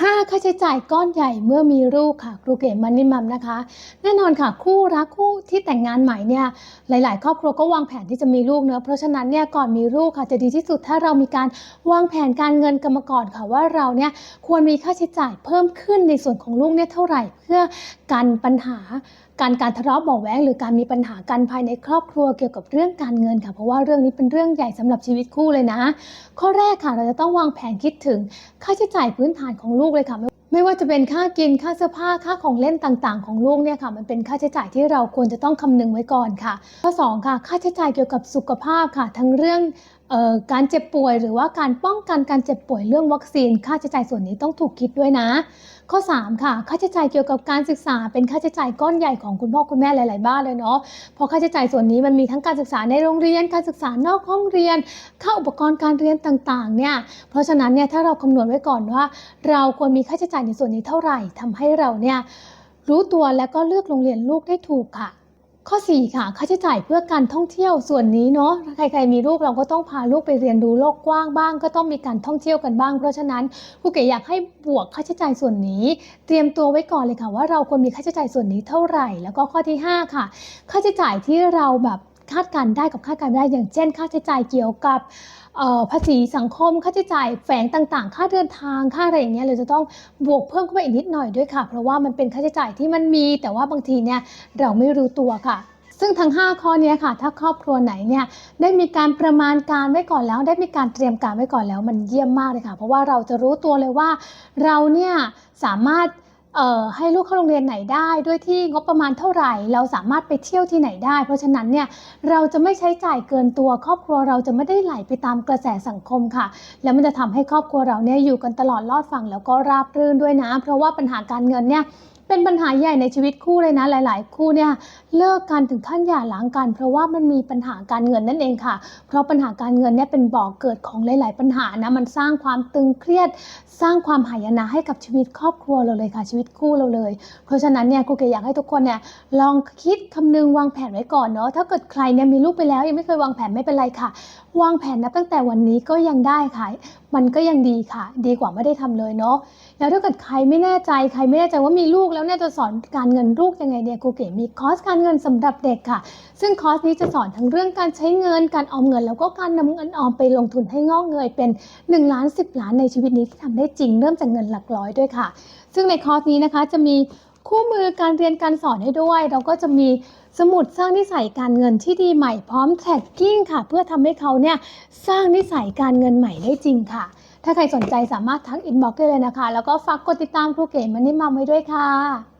5 ค่าใช้จ่ายก้อนใหญ่เมื่อมีลูกค่ะครูเก๋มันนิมัมนะคะ แน่นอนค่ะ คู่รักคู่ ที่แต่งงานใหม่เนี่ยหลาย ๆ ครอบครัวก็วางแผนที่จะมีลูกเนอะเพราะฉะนั้นเนี่ยก่อนมีลูกค่ะจะดีที่สุดถ้าเรามีการวางแผนการเงินกันมาก่อนค่ะว่าเราเนี่ยควรมีค่าใช้จ่ายเพิ่มขึ้นในส่วนของลูกเนี่ยเท่าไหร่เพื่อกันปัญหาการการทะเลาะเบาแวงหรือการมีปัญหากันภายในครอบครัวเกี่ยวกับเรื่องการเงินค่ะ เพราะว่าเรื่องนี้เป็นเรื่องใหญ่สำหรับชีวิตคู่เลยนะ ข้อแรกค่ะเราจะต้องวางแผนคิดถึงค่าใช้จ่ายพื้นฐานของลูกเลยค่ะ ว่าจะเป็นค่ากินค่าเสื้อผ้าค่าของเล่นต่างๆ ของลูกเนี่ยค่ะมันเป็นค่าใช้จ่ายที่เราควรจะต้องคำนึงไว้ก่อนค่ะ ข้อสองค่ะ ค่าใช้จ่ายเกี่ยวกับสุขภาพค่ะ ทั้งเรื่องการเจ็บป่วยหรือว่าการป้องกันการเจ็บป่วยเรื่องวัคซีน ค่าใช้จ่ายส่วนนี้ต้องถูกคิดด้วยนะ ข้อ 3 ค่ะ ค่าใช้จ่ายเกี่ยวกับการศึกษา เป็นค่าใช้จ่ายก้อนใหญ่ของคุณพ่อคุณแม่หลาย ๆ บ้านเลยเนาะเพราะค่าใช้จ่ายส่วนนี้มันมีทั้งการศึกษาในโรงเรียน การศึกษานอกห้องเรียน ค่าอุปกรณ์การเรียนต่าง ๆ เนี่ย เพราะฉะนั้นเนี่ยถ้าเราคำนวณไว้ก่อนว่า เราควรมีค่าใช้จ่ายในส่วนนี้เท่าไหร่ทำให้เราเนี่ยรู้ตัวแล้วก็เลือกโรงเรียนลูกได้ถูกค่ะ ข้อ 4 ค่ะ ค่าใช้จ่ายเพื่อการท่องเที่ยวส่วนนี้เนาะใครๆมีลูกเราก็ต้องพาลูกไปเรียนรู้โลกกว้างบ้าง ก็ต้องมีการท่องเที่ยวกันบ้าง เพราะฉะนั้นครูเก๋อยากให้บวกค่าใช้จ่ายส่วนนี้ เตรียมตัวไว้ก่อนเลยค่ะ ว่าเราควรมีค่าใช้จ่ายส่วนนี้เท่าไหร่ แล้วก็ข้อที่ 5 ค่ะ ค่าใช้จ่ายที่เราแบบคาดการได้กับคาดการไม่ได้อย่างเช่น ค่าใช้จ่ายเกี่ยวกับ ภาษีสังคมค่าใช้จ่ายแฝงต่างๆ ค่าเดินทางค่าอะไรอย่างเงี้ยเราจะต้องบวกเพิ่มเข้าไปอีกนิดหน่อยด้วยค่ะ เพราะว่ามันเป็นค่าใช้จ่ายที่มันมี แต่ว่าบางทีเนี่ยเราไม่รู้ตัวค่ะซึ่งทั้ง 5 ข้อเนี้ค่ะ ถ้าครอบครัวไหนเนี่ยได้มีการประมาณการไว้ก่อนแล้ว ได้มีการเตรียมการไว้ก่อนแล้ว มันเยี่ยมมากเลยค่ะ เพราะว่าเราจะรู้ตัวเลยว่าเราเนี่ยสามารถ ให้ลูกเข้าโรงเรียนไหนได้ด้วยที่งบประมาณเท่าไหร่ เราสามารถไปเที่ยวที่ไหนได้ เพราะฉะนั้นเนี่ยเราจะไม่ใช้จ่ายเกินตัวครอบครัวเราจะไม่ได้ไหลไปตามกระแสสังคมค่ะ แล้วมันจะทำให้ครอบครัวเราเนี่ยอยู่กันตลอดรอดฝั่งแล้วก็ราบรื่นด้วยนะ เพราะว่าปัญหาการเงินเนี่ย เป็นปัญหาใหญ่ในชีวิตคู่เลยนะหลาย ๆ คู่เนี่ยเลิกกันถึงขั้นหย่าร้างกัน เพราะว่ามันมีปัญหาการเงินนั่นเองค่ะ เพราะปัญหาการเงินเนี่ยเป็นบ่อกเกิดของหลาย ๆ ปัญหานะมันสร้างความตึงเครียด สร้างความหายนะให้กับชีวิตครอบครัวเราเลยค่ะ ชีวิตคู่เราเลย เพราะฉะนั้นเนี่ยครูเกอยากให้ทุกคนเนี่ยลองคิดคำนึงวางแผนไว้ก่อนเนาะถ้าเกิดใครเนี่ยมีลูกไปแล้ว ยังไม่เคยวางแผนไม่เป็นไรค่ะ วางแผนนับตั้งแต่วันนี้ก็ยังได้ค่ะมันก็ยังดีค่ะ ดีกว่าไม่ได้ทำเลยเนาะแล้วถ้าเกิดใครไม่แน่ใจใครไม่แน่ใจว่ามีลูกแล้วเนี่ยจะสอนการเงินลูกยังไงเนี่ยครูเก๋มีคอร์สการเงินสำหรับเด็กค่ะ ซึ่งคอร์สนี้จะสอนทั้งเรื่องการใช้เงิน การออมเงิน แล้วก็การนำเงินออมไปลงทุนให้งอกเงยเป็น1ล้าน10 ล้านในชีวิตนี้ที่ทำได้จริงเริ่มจากเงินหลักร้อยด้วยค่ะ ซึ่งในคอร์สนี้นะคะจะมีคู่มือการเรียนการสอนให้ด้วย เราก็จะมีสมุดสร้างนิสัยการเงินที่ดีใหม่พร้อมแท็กกิ้งค่ะ เพื่อทำให้เขาเนี่ยสร้างนิสัยการเงินใหม่ได้จริงค่ะ ถ้าใครสนใจสามารถทักอินบ็อกซ์ได้เลยนะคะ แล้วก็ฝากกดติดตามครูเก๋มันนี่มัมไว้ด้วยค่ะ